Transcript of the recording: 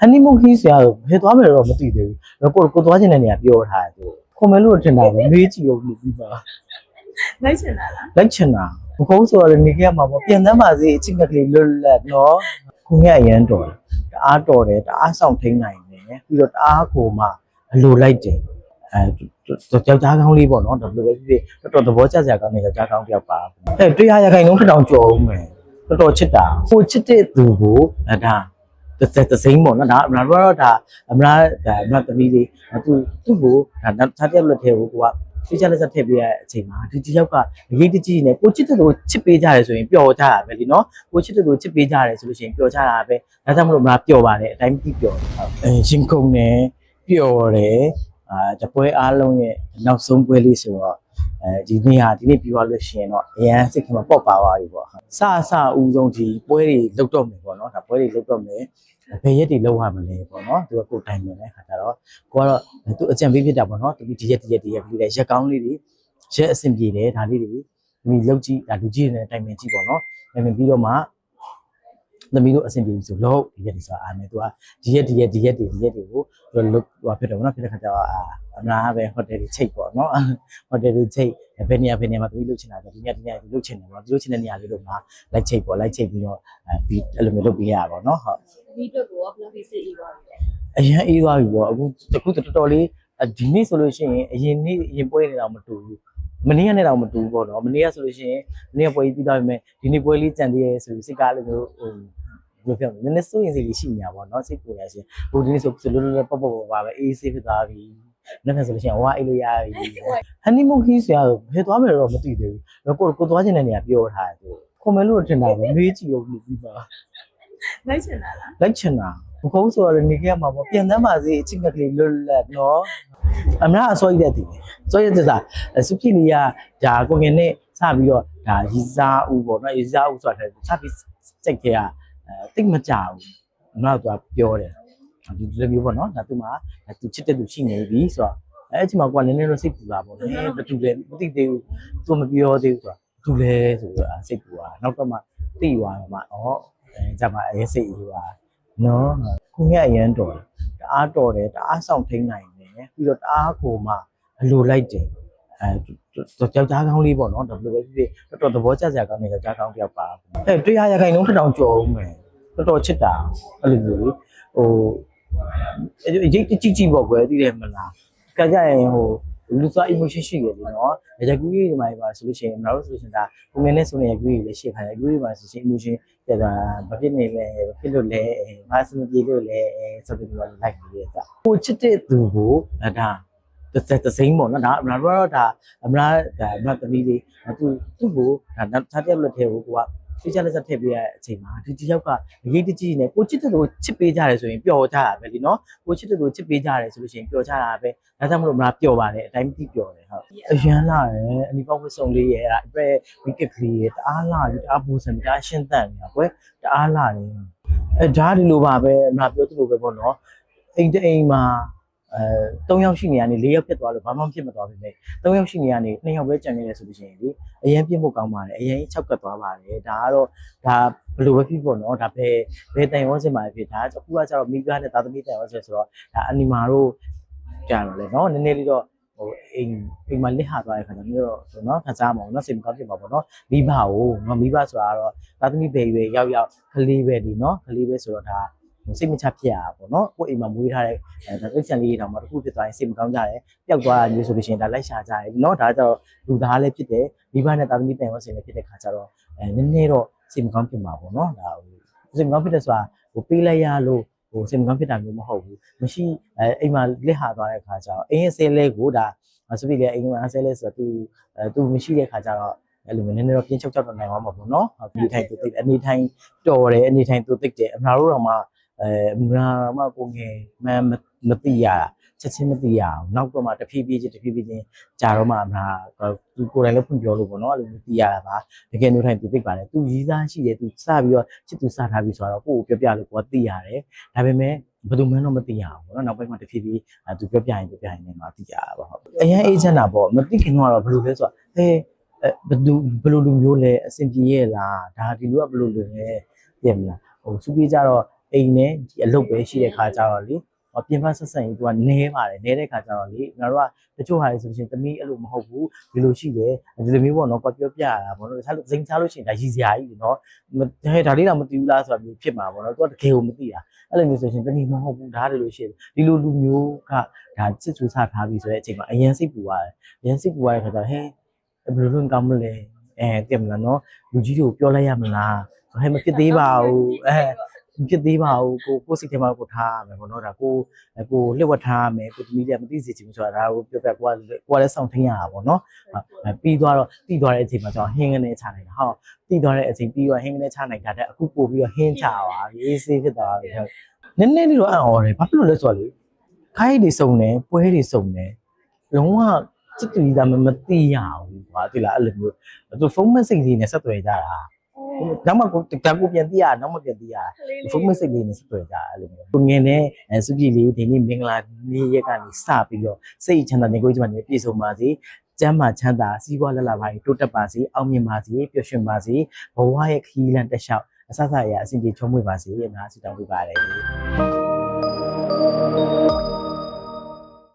ဟန်နီမူခီးဆရာဘယ်သွားမယ်တော့မသိသေးဘူးကိုကိုသွားချင်တဲ့နေရာပြောထားတယ်သူခွန်မဲလို့ထင်တာပဲမေးကြည့်အောင်လို့ပြီးပါလိုက်ချင်တာလားလိုက်ချင်တာမဟုတ်ဆိုတော့နေခဲ့မှာပေါ့ပြန်တမ်းပါစေအချင်းကလေးလွတ်လပ်နော်ခွန်ရဲ့အရန်တော်တယ်တအားတော်တယ်တအားဆောင်ထိန်နိုင်တယ်ပြီးတော့တအားကိုမှအလိုလိုက်တယ်အဲယောက်ျားကောင်းလေးပေါ့နော်ဒါဘယ်လိုပဲဖြစ်ဖြစ်တော်တော်သဘောကျစရာကောင်းတဲ့ယောက်ျားကောင်းတစ်ယောက်ပါအဲတရားရခိုင်လုံးတစ်တောင်ကြော်ဦးမယ်တော်တော်ချစ်တာကိုချစ်တဲ့သူကိုအဲဒါ တစ်သက်တစ်စိမ့်ပေါ့နော်ဒါအမလားတော့ဒါအမလားဒါအမလားသမီးလေးသူသူ့ကိုဒါနောက်တစ်ရက်လက်ထဲကိုကိုကဖိချလက်ဆက်ထည့်ပေးရတဲ့အချိန်မှာဒီတယောက်ကအရေးတကြီးနဲ့ကိုချစ်တဲ့သူကိုချစ်ပေးကြတယ်ဆိုရင်ပျော်ကြတာပဲလीနော်ကိုချစ်တဲ့သူကိုချစ်ပေးကြတယ်ဆိုလို့ရှိရင်ပျော်ကြတာပဲဒါကြောင့်မလို့မလားပျော်ပါတယ်အတိုင်းပြီးပျော်တယ်ဟုတ်အဲရှင်ကုန်းနဲ့ပျော်တယ်အာတပွဲအားလုံးရဲ့နောက်ဆုံးပွဲလေးဆိုတော့ အဲဒီနေ့ဟာဒီနေ့ပြီးသွားလို့ရှိရင်တော့အရန်စိတ်ကမပေါ့ပါသွားပြီပေါ့ဟုတ်စစဦးဆုံးဒီပွဲတွေလုတ်တော့မယ်ပေါ့နော်ဒါပွဲတွေလုတ်တော့မယ်ဘယ်ရက်တွေလောက်ရမလဲပေါ့နော်သူကကိုယ်တိုင်မြင်တဲ့ခါကျတော့ကိုကတော့သူအကြံပေးဖြစ်တာပေါ့နော်ဒီဒီရက်ဒီရက်ဒီရက်ဒီရက်ရက်ကောင်းလေးတွေရက်အဆင်ပြေတယ်ဒါလေးတွေမိလောက်ကြည့်ဒါလူကြီးတွေနဲ့တိုင်ပင်ကြည့်ပေါ့နော်တိုင်ပင်ပြီးတော့မှ သမီးတို့အဆင်ပြေပြီဆိုလို့ဒီရက်ဒီဆိုတာအားနေသူကဒီရက်ဒီရက်ဒီရက်ဒီဒီရက်တွေကိုသူလုတ်ဟိုဖြစ်တယ်ပေါ့နော်ဖြစ်တဲ့ခါကျတော့အာအမလားပဲဟိုတယ်တွေချိတ်ပေါ့နော်ဟိုတယ်တွေချိတ်ဘယ်နေရာဘယ်နေရာမှာသမီးလုတ်ချင်တာဆိုဒီနေရာဒီနေရာဒီလုတ်ချင်တယ်ပေါ့ဒီလုတ်ချင်တဲ့နေရာလေးတို့မှာလိုက်ချိတ်ပေါ့လိုက်ချိတ်ပြီးတော့အဲပြီးအဲ့လိုမျိုးလုပ်ပေးရပါပေါ့နော်ဟုတ်ဒီအတွက်ကိုဘယ်လိုဖြစ်စီအေးပါလဲအရင်အေးသွားပြီပေါ့အခုအခုတော်တော်လေးဒီနေ့ဆိုလို့ရှိရင်အရင်နေ့အရင်ပွဲနေတာမတူဘူး မနေ့ကနေ့တော့မတူဘူးပေါ့နော်မနေ့ကဆိုလို့ရှိရင်မနေ့ကပွဲကြီးပြီးသွားပြီမဲ့ဒီနေ့ပွဲလေးကြံသေးရဲဆိုပြီးစိတ်ကားလိုမျိုးဟိုဘယ်လိုပြောမလဲနည်းနည်းစိုးရင်စိတ်လေးရှိနေတာပေါ့နော်စိတ်ပူရရှင်ဟိုဒီနေ့ဆိုဆိုလွတ်လွတ်လပ်ပေါ့ပေါ့ပေါ့ပါပဲအေးဆေးဖြစ်သွားပြီနောက်ထပ်ဆိုလို့ရှိရင်ဝါအေးလို့ရပြီဟန်နီမူခီးဆရာဘယ်သွားမယ်တော့မသိသေးဘူးကိုကိုသွားချင်တဲ့နေရာပြောထားတယ်သူခွန်မဲလို့ထင်တာပဲမေးကြည့်အောင်လို့ပြီးပါလိုက်ချင်တာလားလိုက်ချင်တာဘကုန်းဆိုတော့နေခဲ့မှာပေါ့ပြန်တမ်းပါစေအချင်းကလေးလွတ်လပ်နော် အမလားအစောကြီးတဲ့တည်စောရတဲ့စားစုပြလီကဒါကိုငယ်နဲ့စပြီးတော့ဒါရီစားဦးပေါ့နော်ရီစားဦးဆိုတာစပြီးစိတ်ကြီးကအဲတိတ်မကြဘူးအမလားသူကပြောတယ်ဒီလိုမျိုးပေါ့နော်ဒါသူမှသူချစ်တဲ့သူရှိနေပြီဆိုတော့အဲအချိန်မှာကိုကနည်းနည်းတော့စိတ်ပူတာပေါ့နော်ဘယ်သူလဲမသိသေးဘူးသူမပြောသေးဘူးဆိုတော့သူလဲဆိုတော့စိတ်ပူတာနောက်တော့မှသိသွားတော့မှဩအဲကြမှာအဲစိတ်ကြီးပါနော်ကိုမြအရန်တော်တယ်တအားတော်တယ်တအားဆောင်ထိန်နိုင် တယ်ပြီးတော့တအားကိုမှအလိုလိုက်တယ်အဲယောက်ျားကောင်းလေးပေါ့နော်ဒါဘယ်လိုပဲဖြစ်ဖြစ်တော်တော်သဘောကျစရာကောင်းတဲ့ယောက်ျားကောင်းတစ်ယောက်ပါအဲတရားရခိုင်လုံးတစ်တောင်ကြော်ဦးမယ်တော်တော်ချစ်တာအဲ့လိုမျိုးလေဟိုရိတ်ကြည့်ကြည့်ပေါ့ကွယ်သိတယ်မလားကကြရင်ဟို လူစား emotion ရှိတယ်လေနော်ရကူကြီးဒီမှာပါဆိုလို့ရှိရင်မတော်ဆိုလို့ရှိရင်ဒါကိုငယ်နဲ့ဆိုနေရကူကြီးလည်းရှိခါရကူကြီးပါဆိုရှင် emotion တဲ့ဒါမဖြစ်နေလဲမဖြစ်လို့လဲမဆင်ပြေလို့လဲဆိုပြီးတော့လိုက်ပြီးရတာကိုချစ်တဲ့သူကိုဒါတစ်သက်တစ်စိမ့်ပေါ့နော်ဒါအမလားတော့ဒါအမလားဒါအမလားသမီးလေးသူသူ့ကိုဒါနောက်တစ်ရက်လက်ထဲကိုကိုက ဖိချလက်ဆက်ထည့်ပေးရတဲ့အချိန်မှာဒီတယောက်ကအရေးတကြီးနဲ့ကိုချစ်တဲ့သူကိုချစ်ပေးကြတယ်ဆိုရင်ပျော်ကြတာပဲလीနော်ကိုချစ်တဲ့သူကိုချစ်ပေးကြတယ်ဆိုလို့ရှိရင်ပျော်ကြတာပဲဒါကြောင့်မလို့မလားပျော်ပါတယ်အတိုင်းပြီးပျော်တယ်ဟုတ်အရန်လာတယ်အနီပေါက်ဝစ်စုံလေးရဲ့အဲ့ဒါအပရက်ဝီကက်ကလေးရဲ့တအားလာပြီးတအားပူဆန်ပြီးတအားရှင်းတန့်နေတာကွယ်တအားလာတယ်အဲဒါဒီလိုပါပဲမလားပြောသလိုပဲပေါ့နော်အိမ်တအိမ်မှာ အဲ၃ယောက်ရှိနေရနေ၄ယောက်ဖြစ်သွားလို့ဘာမှဖြစ်မသွားဘူးလေ၃ယောက်ရှိနေရနေ၂ယောက်ပဲကြံနေတယ်ဆိုလို့ရှိရင်လေအရင်ပြစ်မှုကောင်းပါတယ်အရင်၆ကတ်သွားပါတယ်ဒါကတော့ဒါဘယ်လိုပဲဖြစ်ပေါ့နော်ဒါပဲဘယ်တိုင်ဝန်းစင်မှာဖြစ်ဒါအခုကကျတော့မိသားနဲ့တာသမီတိုင်ဝန်းစင်ဆိုတော့ဒါအနီမာတို့ကြတော့လေနော်နည်းနည်းလေးတော့ဟိုအိမ်အိမ်မှာလစ်ဟာသွားတဲ့ခါကျတော့ဆိုတော့ခစားမအောင်နော်စိတ်မကောင်းဖြစ်မှာပေါ့နော်မိဘကိုငါမိဘဆိုတာကတော့တာသမီပဲရွယ်ရောက်ရောက်ကလေးပဲဒီနော်ကလေးပဲဆိုတော့ဒါ စိတ်မချဖြစ်ရတာပေါ့နော်ကိုယ်အိမ်မှာမွေးထားတဲ့အဲဒါတိတ်ဆန်လေးတောင်မှတစ်ခုဖြစ်သွားရင်စိတ်မကောင်းကြတယ်ပျောက်သွားတာမျိုးဆိုလို့ရှိရင်ဒါလိုက်ရှာကြတယ်နော်ဒါကြတော့လူသားလည်းဖြစ်တယ်မိဘနဲ့တာသမီတိုင်ဝန်းစင်လည်းဖြစ်တဲ့ခါကျတော့အဲနည်းနည်းတော့စိတ်မကောင်းဖြစ်မှာပေါ့နော်ဒါဟိုစိတ်မကောင်းဖြစ်တဲ့ဆိုတာဟိုပေးလိုက်ရလို့ဟိုစိတ်မကောင်းဖြစ်တာမျိုးမဟုတ်ဘူးမရှိအဲအိမ်မှာလက်ဟာသွားတဲ့ခါကျတော့အိမ်ရဲ့ဆဲလဲကိုဒါဆိုပြီးလေအိမ်မှာဆဲလဲဆိုတော့သူအဲသူမရှိတဲ့ခါကျတော့အဲ့လိုမျိုးနည်းနည်းတော့ပြင်းချုပ်ချုပ်တော့နိုင်မှာမဟုတ်ဘူးเนาะအနေထိုင်သူသိတယ်အနေထိုင်တော်တယ်အနေထိုင်သူသိတယ်အမှားတို့တော့မှ အဲမနာမှကိုငယ်မှန်မသိရချက်ချင်းမသိရအောင်နောက်ကမှတဖြည်းဖြည်းချင်းတဖြည်းဖြည်းချင်းကြာတော့မှမနာသူကိုယ်တိုင်လည်းဖွင့်ပြောလို့ပေါ့နော်အဲ့လိုမသိရတာပါတကယ်လို့ထိုင်သူသိပါတယ်သူရည်စားရှိတယ်သူစပြီးတော့ချစ်သူစထားပြီးဆိုတော့ကိုယ်ကိုပြောပြလို့ကိုယ်ကသိရတယ်ဒါပေမဲ့ဘယ်သူမှန်းတော့မသိရအောင်ပေါ့နော်နောက်ပိုင်းမှာတဖြည်းဖြည်းသူပြောပြရင်ပြောပြရင်လည်းမသိရပါဘူးဟုတ်အရင်အေဂျင့်တာပေါ့မသိခင်တော့ဘယ်လိုလဲဆိုတော့ဟဲ့ဘယ်သူဘယ်လိုလူမျိုးလဲအဆင်ပြေရဲ့လားဒါဒီလူကဘယ်လိုလူလဲပြည့်မလားဟိုသူပြေးကြတော့ အိမ်နဲ့ဒီအလုပ်ပဲရှိတဲ့ခါကြတော့လေဟောပြင်ပဆက်ဆက်ရင်သူကနဲပါတယ်နဲတဲ့ခါကြတော့လေငါတို့ကတချို့ဟာတွေဆိုရှင်တမီးအဲ့လိုမဟုတ်ဘူးဒီလိုရှိတယ်ဒီလိုမျိုးပေါ့နော်ကွာပြောပြရတာပေါ့နော်တခြားလို့စိန်ချလို့ရှိရင်ဒါရည်စရာကြီးနော်မဟဲ့ဒါလေးတော့မသိဘူးလားဆိုတာမျိုးဖြစ်မှာပေါ့နော်သူကတကယ်ကိုမသိတာအဲ့လိုမျိုးဆိုရှင်တမီးမဟုတ်ဘူးဒါတည်းလို့ရှိရင်ဒီလိုလူမျိုးကဒါစစ်ဆူဆထားပြီးဆိုတဲ့အချိန်မှာအရင်စိတ်ပူရတယ်အရင်စိတ်ပူရတဲ့ခါကျတော့ဟဲ့ဘယ်လိုလုပ်ကောင်းမလဲအဲတင်မလားနော်လူကြီးတွေကိုပြောလိုက်ရမလားဟဲ့မဖြစ်သေးပါဘူးအဲ မဖြစ်သေးပါဘူးကိုကိုယ်စိတ်ထဲမှာကိုထားရမယ်ပေါ့နော်ဒါကိုကိုလျှက်ဝတ်ထားရမယ်ကိုသမီးလေးကမသိစေချင်ဘူးဆိုတာဒါကိုပြောပြကိုကကိုကလည်းစောင့်ထင်းရတာပေါ့နော်ဟုတ်ပြီးသွားတော့ပြီးသွားတဲ့အချိန်မှာကျွန်တော်ဟင်းကနေချနိုင်တာဟောပြီးသွားတဲ့အချိန်ပြီးတော့ဟင်းကနေချနိုင်တာတဲ့အခုပို့ပြီးတော့ဟင်းချပါပြီအေးဆေးဖြစ်သွားပြီဟုတ်နည်းနည်းလေးတော့အံ့ဩတယ်ဘာဖြစ်လို့လဲဆိုတော့လေခိုင်းတွေစုံတယ်ပွဲတွေစုံတယ်လုံးဝစစ်တူကြီးသားမမသိရဘူးကွာဒီလားအဲ့လိုမျိုးသူဖုန်းမက်ဆေ့ကြီးနဲ့ဆက်သွယ်ကြတာ နောက်မှကိုတကူပြန်သိရနောက်မှပြန်သိရဖုန်းမက်ဆေ့လေးနဲ့ဆက်သွယ်ကြအဲ့လိုမျိုးကိုငယ်နဲ့အဲစုကြည်လေးဒီနေ့မင်္ဂလာနေ့ရက်ကနေစပြီးတော့စိတ်ချမ်းသာနေကိုကြီးမှနေပြည့်စုံပါစေကျမ်းမာချမ်းသာစီးပွားလက်လာပါတိုးတက်ပါစေအောင်မြင်ပါစေပျော်ရွှင်ပါစေဘဝရဲ့ခရီးလမ်းတစ်လျှောက်အဆအဆအရာအစဉ်ပြေချုံးမွေပါစေအများဆုတောင်းပေးပါတယ်